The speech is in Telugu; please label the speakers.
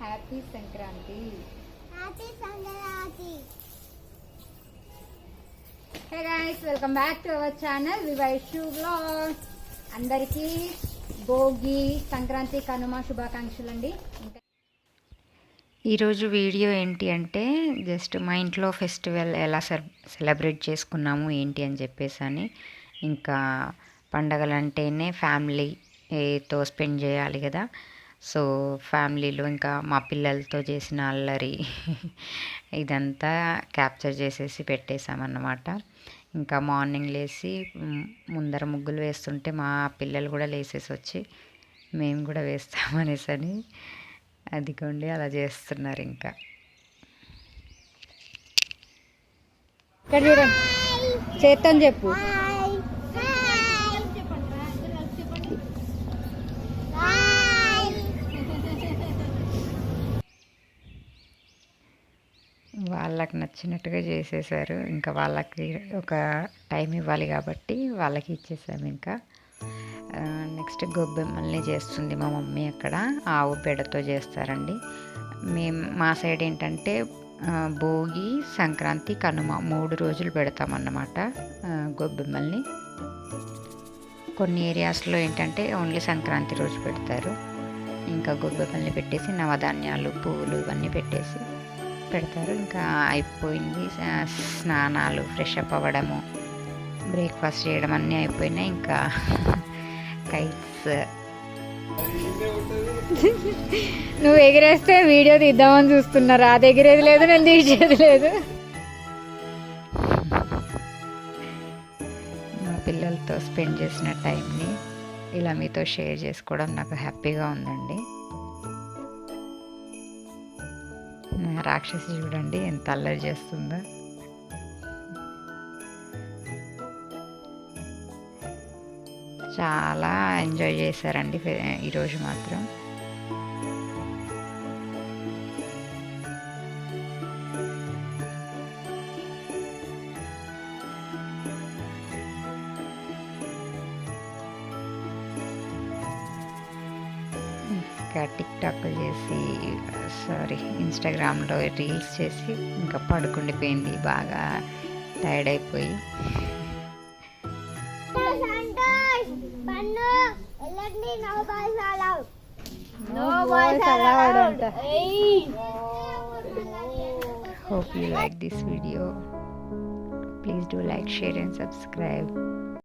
Speaker 1: Happy Sankranti.
Speaker 2: Happy hey welcome back to our channel వివైషు అందరికీ భోగి సంక్రాంతి కనుమ శుభాకాంక్షలు అండి
Speaker 3: ఈరోజు వీడియో ఏంటి అంటే జస్ట్ మా ఇంట్లో ఫెస్టివల్ ఎలా సెల సెలబ్రేట్ చేసుకున్నాము ఏంటి అని చెప్పేసి అని. ఇంకా పండగలు అంటేనే తో స్పెండ్ చేయాలి కదా. సో ఫ్యామిలీలో ఇంకా మా పిల్లలతో చేసిన అల్లరి ఇదంతా క్యాప్చర్ చేసేసి పెట్టేశామన్నమాట. ఇంకా మార్నింగ్ లేచి ముందర ముగ్గులు వేస్తుంటే మా పిల్లలు కూడా లేసేసి వచ్చి మేము కూడా వేస్తామనేసి అని అదిగోండి అలా చేస్తున్నారు ఇంకా.
Speaker 2: ఇక్కడ చూడండి చెప్పు.
Speaker 3: వాళ్ళకి నచ్చినట్టుగా చేసేసారు. ఇంకా వాళ్ళకి ఒక టైం ఇవ్వాలి కాబట్టి వాళ్ళకి ఇచ్చేసాము ఇంకా. నెక్స్ట్ గొబ్బెమ్మల్ని చేస్తుంది మా మమ్మీ అక్కడ. ఆవు పేడతో చేస్తారండి. మేము మా సైడ్ ఏంటంటే భోగి సంక్రాంతి కనుమ మూడు రోజులు పెడతామన్నమాట గొబ్బెమ్మల్ని కొన్ని ఏరియాస్లో ఏంటంటే ఓన్లీ సంక్రాంతి రోజు పెడతారు. ఇంకా గొబ్బెమ్మల్ని పెట్టేసి నవధాన్యాలు పువ్వులు ఇవన్నీ పెట్టేసి పెడతారు. ఇంకా అయిపోయింది. స్నానాలు ఫ్రెష్ అప్ అవ్వడము బ్రేక్ఫాస్ట్ చేయడం అన్నీ అయిపోయినాయి. ఇంకా కైట్స్.
Speaker 2: నువ్వు ఎగిరేస్తే వీడియో తీద్దామని చూస్తున్నారు అది ఎగిరేది లేదు నేను తీసేది లేదు.
Speaker 3: మా పిల్లలతో స్పెండ్ చేసిన టైంని ఇలా మీతో షేర్ చేసుకోవడం నాకు హ్యాపీగా ఉందండి. రాక్షసి చూడండి ఎంత అల్లరి చేస్తుందో. చాలా ఎంజాయ్ చేశారండి ఈరోజు మాత్రం. ఇంకా టిక్ టాక్లు చేసి సారీ ఇన్స్టాగ్రామ్లో రీల్స్ చేసి ఇంకా పడుకుండిపోయింది బాగా టైర్డ్ అయిపోయి hope you like this video please do like share and subscribe